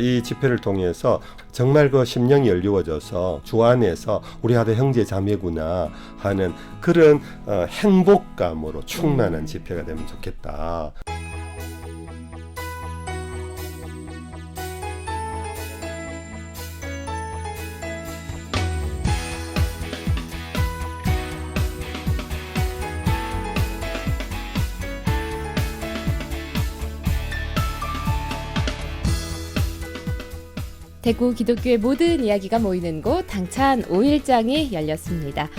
이 집회를 통해서 정말 그 심령이 열리워져서 주 안에서 우리 아들 형제 자매구나 하는 그런 어, 행복감으로 충만한 집회가 되면 좋겠다. 대구 기독교의 모든 이야기가 모이는 곳 당찬 5일장이 열렸습니다.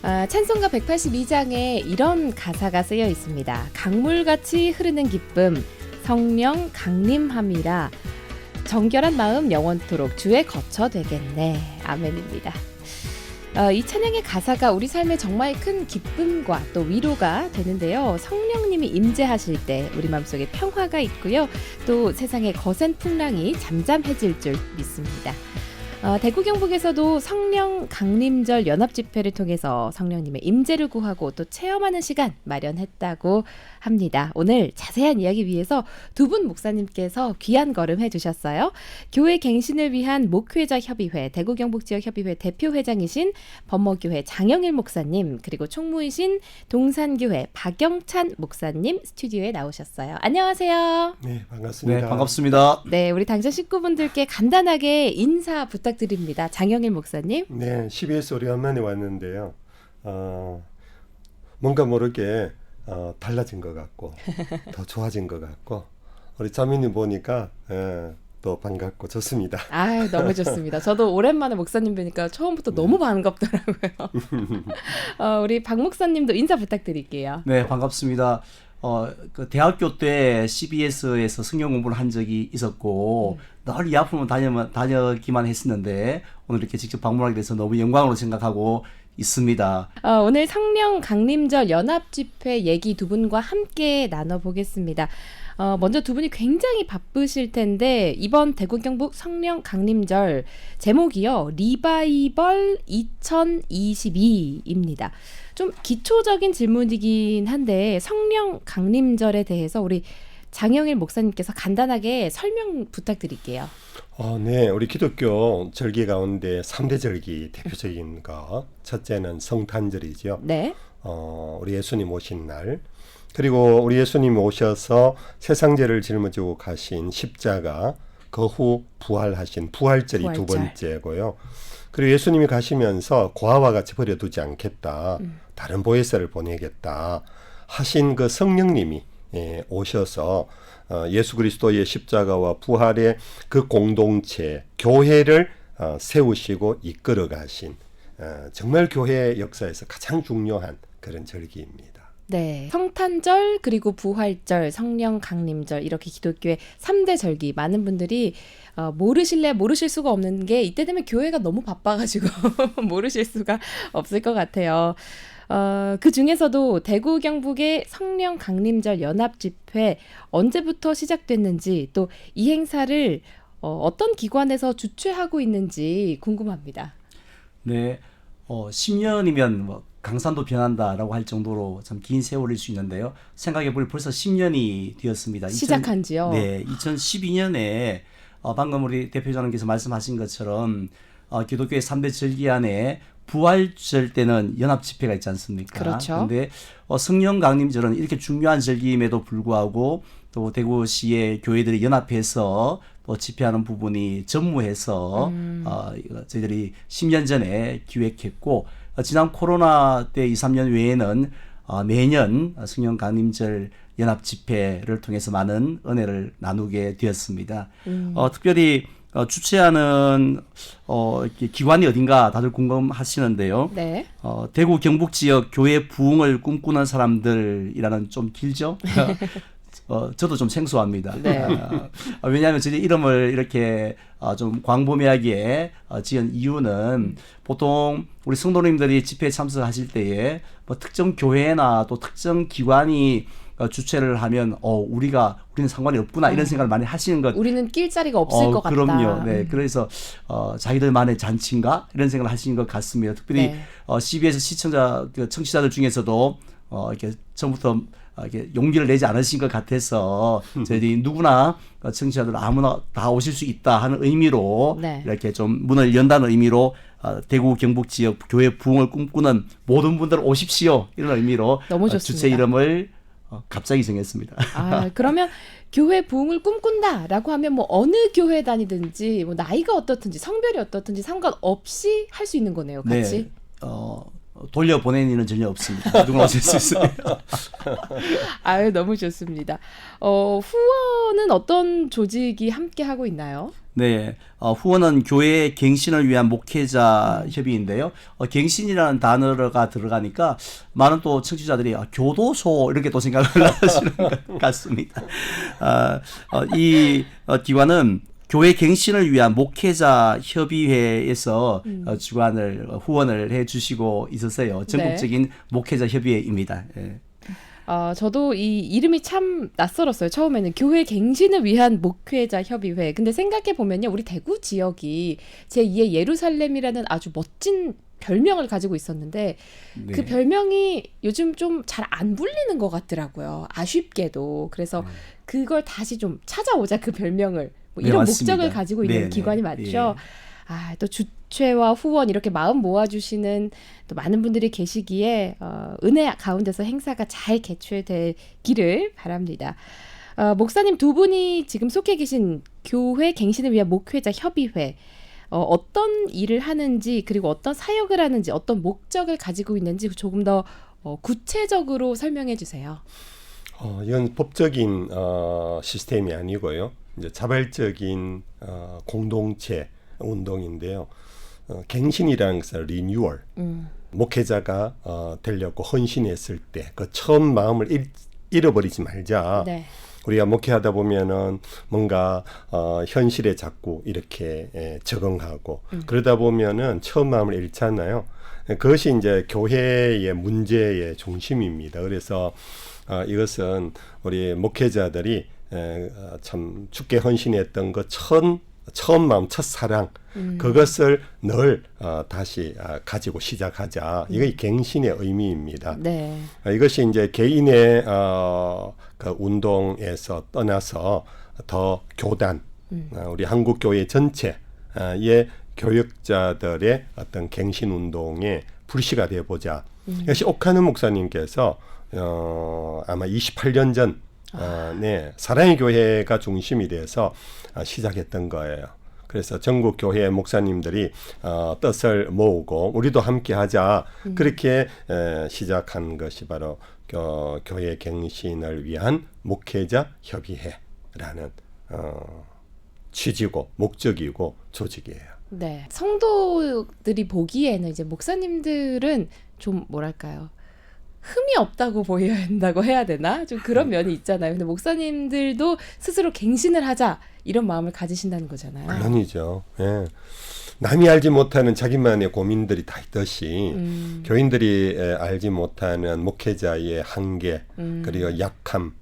아, 찬송가 182장에 이런 가사가 쓰여 있습니다. 강물같이 흐르는 기쁨, 성령 강림함이라 정결한 마음 영원토록 주의 거처 되겠네. 아멘입니다. 어, 이 찬양의 가사가 우리 삶에 정말 큰 기쁨과 또 위로가 되는데요. 성령님이 임재하실 때 우리 마음속에 평화가 있고요. 또 세상의 거센 풍랑이 잠잠해질 줄 믿습니다. 어, 대구 경북에서도 성령 강림절 연합 집회를 통해서 성령님의 임재를 구하고 또 체험하는 시간 마련했다고 합니다. 오늘 자세한 이야기 위해서 두 분 목사님께서 귀한 걸음 해주셨어요. 교회 갱신을 위한 목회자 협의회 대구 경북 지역 협의회 대표 회장이신 범머교회 장영일 목사님 그리고 총무이신 동산교회 박영찬 목사님 스튜디오에 나오셨어요. 안녕하세요. 네, 반갑습니다. 네, 반갑습니다. 네, 우리 당전 식구분들께 간단하게 인사 부탁 드립니다. 장영일 목사님. 네, CBS 오래간만에 왔는데요. 어, 뭔가 모르게 어, 달라진 것 같고 더 좋아진 것 같고 우리 자매님 보니까 예, 또 반갑고 좋습니다. 아, 너무 좋습니다. 저도 오랜만에 목사님 뵈니까 처음부터 너무 반갑더라고요. 어, 우리 박 목사님도 인사 부탁드릴게요. 네, 반갑습니다. 어, 그 대학교 때 CBS에서 성경 공부를 한 적이 있었고 늘이 앞으로만 다녀 다녀기만 했었는데 오늘 이렇게 직접 방문하게 돼서 너무 영광으로 생각하고 있습니다. 어, 오늘 성령 강림절 연합 집회 얘기 두 분과 함께 나눠보겠습니다. 어, 먼저 두 분이 굉장히 바쁘실 텐데 이번 대구 경북 성령 강림절 제목이요 리바이벌 2022입니다. 좀 기초적인 질문이긴 한데 성령 강림절에 대해서 우리 장영일 목사님께서 간단하게 설명 부탁드릴게요. 어, 네, 우리 기독교 절기 가운데 3대 절기 대표적인 거 첫째는 성탄절이죠. 네. 어, 우리 예수님 오신 날 그리고 우리 예수님 오셔서 세상 죄를 짊어지고 가신 십자가 그 후 부활하신 부활절이 두 부활절. 번째고요. 그리고 예수님이 가시면서 고아와 같이 버려두지 않겠다. 음. 다른 보혜사를 보내겠다. 하신 그 성령님이 예, 오셔서 어, 예수 그리스도의 십자가와 부활의 그 공동체 교회를 어, 세우시고 이끌어 가신 어, 정말 교회 역사에서 가장 중요한 그런 절기입니다. 네. 성탄절 그리고 부활절, 성령 강림절 이렇게 기독교의 3대 절기 많은 분들이 어, 모르실래 모르실 수가 없는 게 이때 되면 교회가 너무 바빠가지고 모르실 수가 없을 것 같아요. 어, 그 중에서도 대구 경북의 성령 강림절 연합 집회 언제부터 시작됐는지 또 이 행사를 어, 어떤 기관에서 주최하고 있는지 궁금합니다. 네, 어, 10년이면 뭐 강산도 변한다라고 할 정도로 참 긴 세월일 수 있는데요. 생각해 보니 벌써 10년이 되었습니다. 시작한 지요? 네, 2012년에 어, 방금 우리 대표장님께서 말씀하신 것처럼 어, 기독교의 3대 절기 안에 부활절 때는 연합 집회가 있지 않습니까? 그렇죠. 근데 어, 성령 강림절은 이렇게 중요한 절기임에도 불구하고 또 대구시의 교회들이 연합해서 또 집회하는 부분이 전무해서 음. 어, 저희들이 10년 전에 기획했고 어, 지난 코로나 때 2, 3년 외에는 어, 매년 성령 강림절 연합 집회를 통해서 많은 은혜를 나누게 되었습니다. 음. 어, 특별히 어, 주최하는 어, 기관이 어딘가 다들 궁금하시는데요. 네. 어, 대구 경북 지역 교회 부흥을 꿈꾸는 사람들이라는 좀 길죠. 어, 저도 좀 생소합니다. 네. 어, 왜냐하면 저희 이름을 이렇게 어, 좀 광범위하게 어, 지은 이유는 보통 우리 성도님들이 집회에 참석하실 때에 뭐 특정 교회나 또 특정 기관이 어, 주최를 하면 어 우리가 우리는 상관이 없구나 이런 생각을 많이 하시는 것 우리는 낄 자리가 없을 어, 것 같다. 그럼요. 네. 음. 그래서 어, 자기들만의 잔치인가 이런 생각을 하시는 것 같습니다. 특별히 네. 어, CBS 시청자 그 청취자들 중에서도 어, 이렇게 처음부터 용기를 내지 않으신 것 같아서 저희들이 누구나 어, 청취자들 아무나 다 오실 수 있다 하는 의미로 네. 이렇게 좀 문을 연다는 의미로 어, 대구 경북 지역 교회 부흥을 꿈꾸는 모든 분들 오십시오 이런 의미로 좋습니다. 주체 이름을 어, 갑자기 정했습니다. 아, 그러면 교회 부흥을 꿈꾼다라고 하면 뭐 어느 교회 다니든지 뭐 나이가 어떻든지 성별이 어떻든지 상관없이 할 수 있는 거네요. 같이. 네. 어, 돌려 보내는 일은 전혀 없습니다. 누구나 오실 수 있어요. 아유, 너무 좋습니다. 어, 후원은 어떤 조직이 함께 하고 있나요? 네, 어, 후원은 교회 갱신을 위한 목회자 협의인데요. 어, 갱신이라는 단어가 들어가니까 많은 또 청취자들이 아, 교도소 이렇게 또 생각을 하시는 것 같습니다. 아, 어, 이 어, 기관은 교회 갱신을 위한 목회자 협의회에서 어, 주관을 어, 후원을 해주시고 있었어요. 전국적인 목회자 협의회입니다. 예. 어, 저도 이 이름이 참 낯설었어요. 처음에는 교회 갱신을 위한 목회자 협의회. 근데 생각해 보면요, 우리 대구 지역이 제2의 예루살렘이라는 아주 멋진 별명을 가지고 있었는데 네. 그 별명이 요즘 좀 잘 안 불리는 것 같더라고요. 아쉽게도. 그래서 그걸 다시 좀 찾아오자 그 별명을 뭐 네, 이런 맞습니다. 목적을 가지고 있는 네, 기관이 네. 맞죠. 아, 또 주최와 후원 이렇게 마음 모아주시는 또 많은 분들이 계시기에 어, 은혜 가운데서 행사가 잘 개최되기를 바랍니다. 어, 목사님 두 분이 지금 속해 계신 교회 갱신을 위한 목회자 협의회 어, 어떤 일을 하는지 그리고 어떤 사역을 하는지 어떤 목적을 가지고 있는지 조금 더 어, 구체적으로 설명해 주세요. 어, 이건 법적인 어, 시스템이 아니고요. 이제 자발적인 어, 공동체 운동인데요. 어, 갱신이라는 것은 리뉴얼. 음, 목회자가 어, 되려고 헌신했을 때 그 처음 마음을 잃, 잃어버리지 말자. 네. 우리가 목회하다 보면은 뭔가 어, 현실에 자꾸 이렇게 예, 적응하고 그러다 보면은 처음 마음을 잃잖아요. 예, 그것이 이제 교회의 문제의 중심입니다. 그래서 어, 이것은 우리 목회자들이 에, 어, 참 죽게 헌신했던 그 첫, 처음 마음, 첫 사랑 그것을 늘 어, 다시 아, 가지고 시작하자. 이게 갱신의 의미입니다. 네. 아, 이것이 이제 개인의 어, 그 운동에서 떠나서 더 교단, 어, 우리 한국 교회 전체의 교역자들의 어떤 갱신 운동의 불씨가 되어 보자. 이것이 옥하는 목사님께서 어, 아마 28년 전 어, 네, 사랑의 교회가 중심이 돼서 어, 시작했던 거예요. 그래서 전국 교회 목사님들이 어, 뜻을 모으고 우리도 함께 하자 그렇게 에, 시작한 것이 바로 교, 교회 갱신을 위한 목회자 협의회라는 어, 취지고 목적이고 조직이에요. 네. 성도들이 보기에는 이제 목사님들은 좀 뭐랄까요? 흠이 없다고 보여야 한다고 해야 되나? 좀 그런 면이 있잖아요. 근데 목사님들도 스스로 갱신을 하자 이런 마음을 가지신다는 거잖아요. 물론이죠. 예. 남이 알지 못하는 자기만의 고민들이 다 있듯이 음, 교인들이 에, 알지 못하는 목회자의 한계 음. 그리고 약함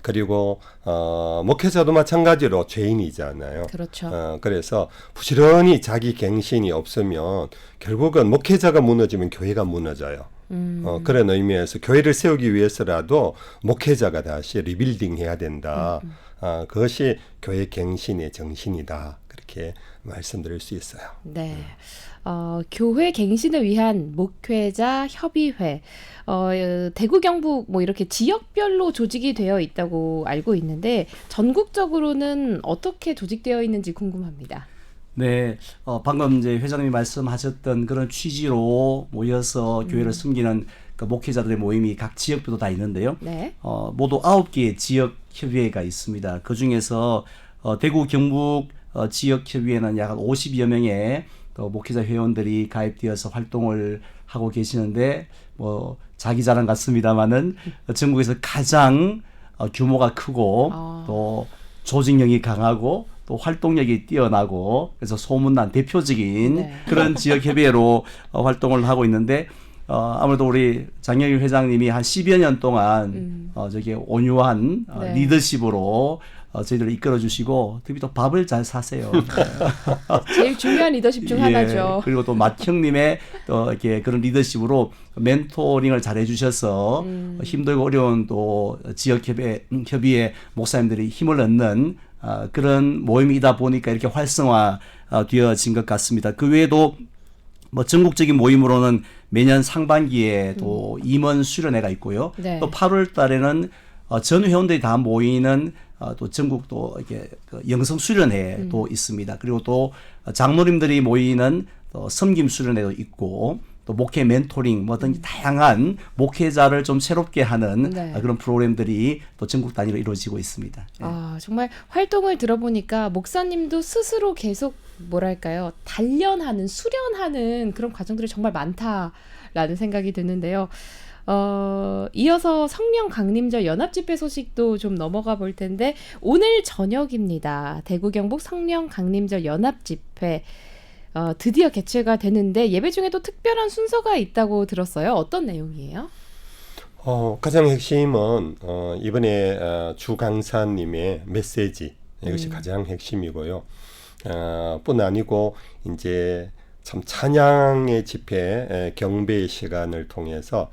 그리고 어, 목회자도 마찬가지로 죄인이잖아요. 그렇죠. 어, 그래서 부지런히 자기 갱신이 없으면 결국은 목회자가 무너지면 교회가 무너져요. 음, 어, 그런 의미에서 교회를 세우기 위해서라도 목회자가 다시 리빌딩 해야 된다. 음, 아, 그것이 교회 갱신의 정신이다. 그렇게 말씀드릴 수 있어요. 네. 어, 교회 갱신을 위한 목회자 협의회. 어, 어, 대구 경북 뭐 이렇게 지역별로 조직이 되어 있다고 알고 있는데 전국적으로는 어떻게 조직되어 있는지 궁금합니다. 네, 어, 방금 이제 회장님이 말씀하셨던 그런 취지로 모여서 교회를 숨기는 그 목회자들의 모임이 각 지역별로 다 있는데요. 네. 어, 모두 아홉 개의 지역 협의회가 있습니다. 그 중에서 어, 대구 경북 어, 지역 협의회는 약 50여 명의 또 목회자 회원들이 가입되어서 활동을 하고 계시는데 뭐 자기 자랑 같습니다만은 전국에서 가장 어, 규모가 크고 아. 또 조직력이 강하고 또 활동력이 뛰어나고 그래서 소문난 대표적인 네. 그런 지역 협의회로 어, 활동을 하고 있는데 어, 아무래도 우리 장영일 회장님이 한 10여 년 동안 음. 어, 저기 온유한 어, 네. 리더십으로 어, 저희들을 이끌어 주시고 특히 또 밥을 잘 사세요. 제일 중요한 리더십 중 예, 하나죠. 그리고 또 맏형님의 또 이렇게 그런 리더십으로 멘토링을 잘 해주셔서 음. 힘들고 어려운 또 지역 협의, 협의회 목사님들이 힘을 얻는 아, 그런 모임이다 보니까 이렇게 활성화 아, 되어진 것 같습니다. 그 외에도 뭐 전국적인 모임으로는 매년 상반기에 또 임원 수련회가 있고요. 음. 네. 또 8월 달에는 어, 전 회원들이 다 모이는 어, 또 전국 또 이렇게 그 영성 수련회도 음. 있습니다. 그리고 또 장로님들이 모이는 또 섬김 수련회도 있고 또 목회 멘토링 뭐 어떤 다양한 목회자를 좀 새롭게 하는 음. 네. 어, 그런 프로그램들이 또 전국 단위로 이루어지고 있습니다. 예. 아, 정말 활동을 들어보니까 목사님도 스스로 계속 뭐랄까요 단련하는 수련하는 그런 과정들이 정말 많다라는 생각이 드는데요. 어, 이어서 성령 강림절 연합 집회 소식도 좀 넘어가 볼 텐데 오늘 저녁입니다. 대구 경북 성령 강림절 연합 집회 어, 드디어 개최가 되는데 예배 중에도 특별한 순서가 있다고 들었어요. 어떤 내용이에요? 어, 가장 핵심은 어, 이번에 어, 주 강사님의 메시지 이것이 가장 핵심이고요. 어, 뿐 아니고 이제 참 찬양의 집회 에, 경배의 시간을 통해서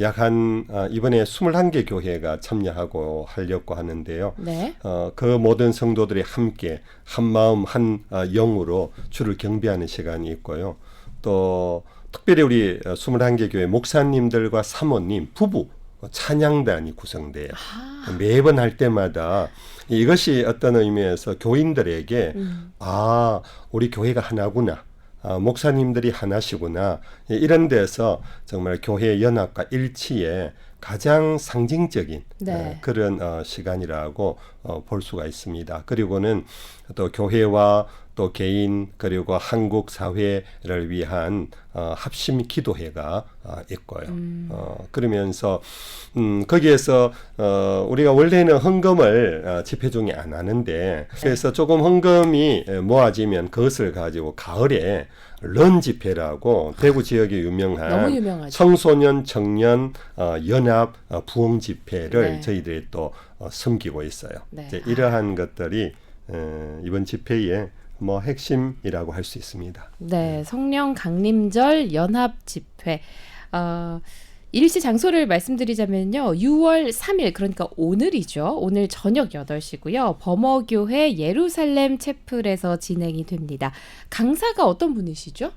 약한 어, 이번에 21개 교회가 참여하고 하려고 하는데요. 네. 어, 그 모든 성도들이 함께 한 마음 한 어, 영으로 주를 경배하는 시간이 있고요. 또 특별히 우리 어, 21개 교회 목사님들과 사모님 부부 어, 찬양단이 구성돼요. 매번 할 때마다 이것이 어떤 의미에서 교인들에게 아 우리 교회가 하나구나. 아, 목사님들이 하나시구나. 예, 이런 데서 정말 교회 연합과 일치에 가장 상징적인 네. 어, 그런 어, 시간이라고 어, 볼 수가 있습니다. 그리고는 또 교회와 또 개인 그리고 한국 사회를 위한 어, 합심 기도회가 어, 있고요. 어, 그러면서 음, 거기에서 어, 우리가 원래는 헌금을 어, 집회 중에 안 하는데 그래서 조금 헌금이 에, 모아지면 그것을 가지고 가을에 런 집회라고 대구 지역에 유명한. 청소년 청년 어, 연합 어, 부흥 집회를 네. 저희들이 또 어, 섬기고 있어요. 네. 이제 이러한 것들이 어, 이번 집회의 뭐 핵심이라고 할 수 있습니다. 네, 성령 강림절 연합 집회. 어, 일시 장소를 말씀드리자면요. 6월 3일 그러니까 오늘이죠. 오늘 저녁 8시고요. 범어교회 예루살렘 채플에서 진행이 됩니다. 강사가 어떤 분이시죠?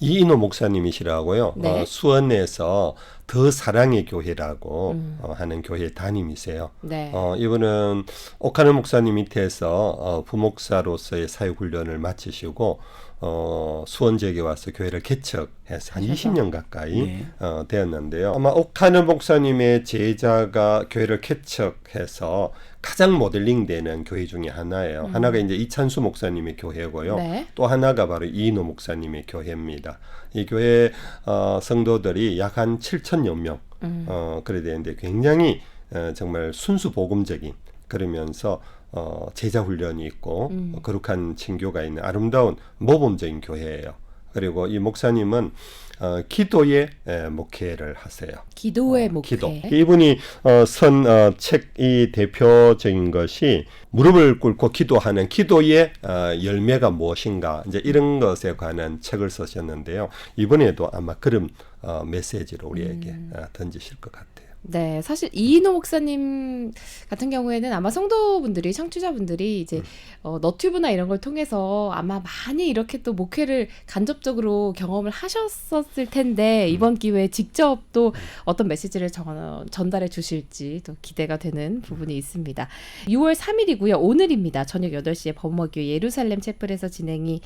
이인호 목사님이시라고요. 네. 어, 수원에서 더 사랑의 교회라고 음. 어, 하는 교회 담임이세요. 네. 어, 이분은 옥하는 목사님 밑에서 어, 부목사로서의 사역 훈련을 마치시고 어, 수원 지역에 와서 교회를 개척해서 한 하셔서. 20년 가까이 네. 어, 되었는데요. 아마 옥하는 목사님의 제자가 교회를 개척해서 가장 모델링 되는 교회 중에 하나예요. 하나가 이제 이찬수 목사님의 교회고요. 네. 또 하나가 바로 이인호 목사님의 교회입니다. 이 교회 어, 성도들이 약 한 7천여 명 음. 어, 그래 되는데 굉장히 어, 정말 순수 복음적인 그러면서 어, 제자 훈련이 있고 음. 어, 거룩한 친교가 있는 아름다운 모범적인 교회예요. 그리고 이 목사님은 어, 기도의 에, 목회를 하세요. 기도의 어, 목회. 기도. 이분이 어, 선 어, 책이 대표적인 것이 무릎을 꿇고 기도하는 기도의 어, 열매가 무엇인가 이제 이런 것에 관한 책을 쓰셨는데요. 이번에도 아마 그런 어, 메시지를 우리에게 음. 어, 던지실 것 같아요. 네, 사실 이인호 목사님 같은 경우에는 아마 성도분들이 청취자분들이 이제 어, 너튜브나 이런 걸 통해서 아마 많이 이렇게 또 목회를 간접적으로 경험을 하셨었을 텐데 이번 기회에 직접 또 어떤 메시지를 전, 전달해 주실지 또 기대가 되는 부분이 있습니다. 6월 3일이고요. 오늘입니다. 저녁 8시에 범어교 예루살렘 채플에서 진행이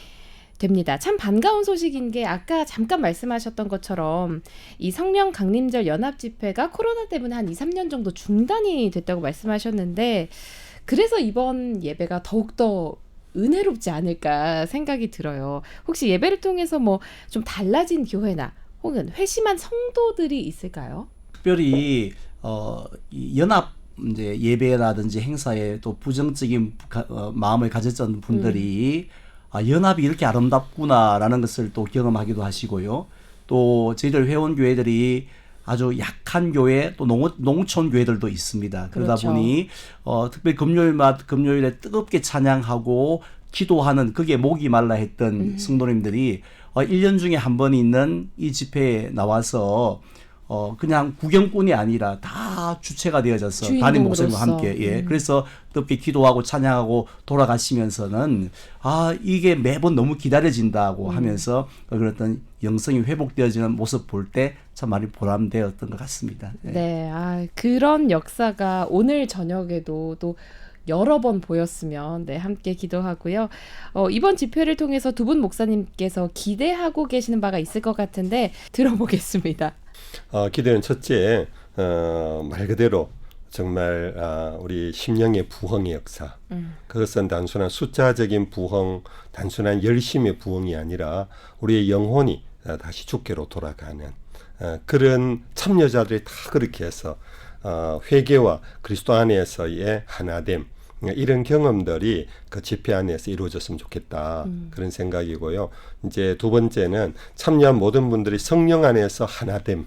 됩니다. 참 반가운 소식인 게 아까 잠깐 말씀하셨던 것처럼 이 성령 강림절 연합 집회가 코로나 때문에 한 2, 3년 정도 중단이 됐다고 말씀하셨는데 그래서 이번 예배가 더욱더 은혜롭지 않을까 생각이 들어요. 혹시 예배를 통해서 뭐 좀 달라진 교회나 혹은 회심한 성도들이 있을까요? 특별히 어, 이 연합 이제 예배라든지 행사에 또 부정적인 가- 어, 마음을 가졌던 분들이 아, 연합이 이렇게 아름답구나라는 것을 또 경험하기도 하시고요. 또 저희들 회원 교회들이 아주 약한 교회 또 농, 농촌 교회들도 있습니다. 그러다 그렇죠. 보니 어, 특별히 금요일마다 금요일에 뜨겁게 찬양하고 기도하는 그게 목이 말라 했던 음. 성도님들이 어, 1년 중에 한 번 있는 이 집회에 나와서 어 그냥 구경꾼이 아니라 다 주체가 되어져서 담임 목사님과. 함께 예 음. 그래서 뜨겁게 기도하고 찬양하고 돌아가시면서는 아 이게 매번 너무 기다려진다고 음. 하면서 어떤 영성이 회복되어지는 모습 볼 때 참 많이 보람되었던 것 같습니다. 예. 네, 아, 그런 역사가 오늘 저녁에도 또 여러 번 보였으면 네, 함께 기도하고요. 어, 이번 집회를 통해서 두 분 목사님께서 기대하고 계시는 바가 있을 것 같은데 들어보겠습니다. 어, 기대는 첫째 어, 말 그대로 정말 아, 우리 심령의 부흥의 역사. 음. 그것은 단순한 숫자적인 부흥, 단순한 열심의 부흥이 아니라 우리의 영혼이 어, 다시 주께로 돌아가는 어, 그런 참여자들이 다 그렇게 해서 어, 회개와 그리스도 안에서의 하나됨 어, 이런 경험들이 그 집회 안에서 이루어졌으면 좋겠다 그런 생각이고요. 이제 두 번째는 참여한 모든 분들이 성령 안에서 하나됨.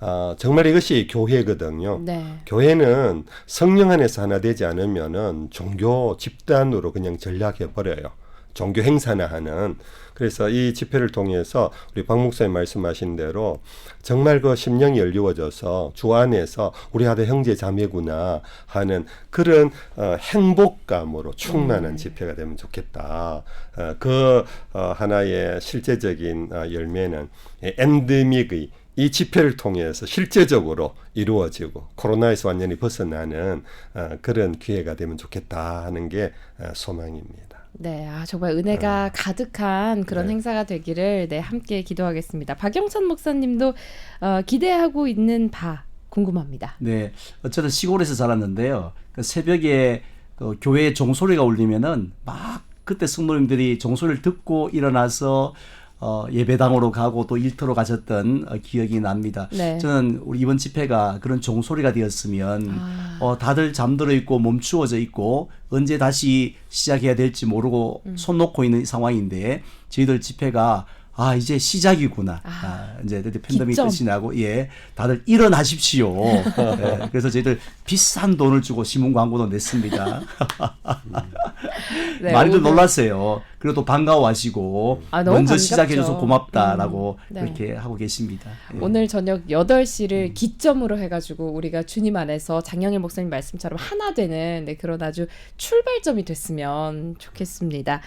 아, 정말 이것이 교회거든요. 네. 교회는 성령 안에서 하나 되지 않으면은 종교 집단으로 그냥 전락해 버려요. 종교 행사나 하는. 그래서 이 집회를 통해서 우리 박 목사님 말씀하신 대로 정말 그 심령이 열리워져서 주 안에서 우리 아들 형제 자매구나 하는 그런 어, 행복감으로 충만한 집회가 되면 좋겠다. 어, 그 어, 하나의 실제적인 어, 열매는 예, 엔데믹의 이 집회를 통해서 실제적으로 이루어지고 코로나에서 완전히 벗어나는 어, 그런 기회가 되면 좋겠다 하는 게 어, 소망입니다. 네, 아, 정말 은혜가 가득한 그런 네. 행사가 되기를 네, 함께 기도하겠습니다. 박영찬 목사님도 어, 기대하고 있는 바 궁금합니다. 네, 어쨌든 시골에서 자랐는데요. 그 새벽에 그 교회 종소리가 울리면은 막 그때 성도님들이 종소리를 듣고 일어나서 어, 예배당으로 가고 또 일터로 가셨던 어, 기억이 납니다. 네. 저는 우리 이번 집회가 그런 종소리가 되었으면 아. 어, 다들 잠들어 있고 멈추어져 있고 언제 다시 시작해야 될지 모르고 음. 손 놓고 있는 상황인데 저희들 집회가 아 이제 시작이구나. 아. 아, 이제 팬데믹 기점. 끝이 나고 예 다들 일어나십시오. 예, 그래서 저희들 비싼 돈을 주고 신문 광고도 냈습니다. 네, 많이들 오늘- 놀랐어요. 그리고 또 반가워하시고 아, 먼저. 시작해줘서 고맙다라고 음, 네. 그렇게 하고 계십니다. 예. 오늘 저녁 8시를 기점으로 해가지고 우리가 주님 안에서 장영일 목사님 말씀처럼 하나 되는 네, 그런 아주 출발점이 됐으면 좋겠습니다.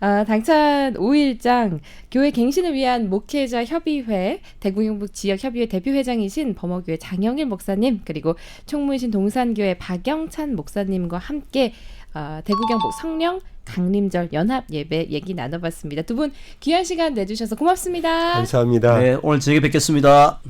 아, 당찬 5일장 교회 갱신을 위한 목회자 협의회 대구경북 지역 협의회 대표회장이신 범어교회 장영일 목사님 그리고 총무이신 동산교회 박영찬 목사님과 함께 아, 대구경북 성령 강림절 연합 예배 얘기 나눠봤습니다. 두 분 귀한 시간 내주셔서 고맙습니다. 감사합니다. 네, 오늘 저녁에 뵙겠습니다.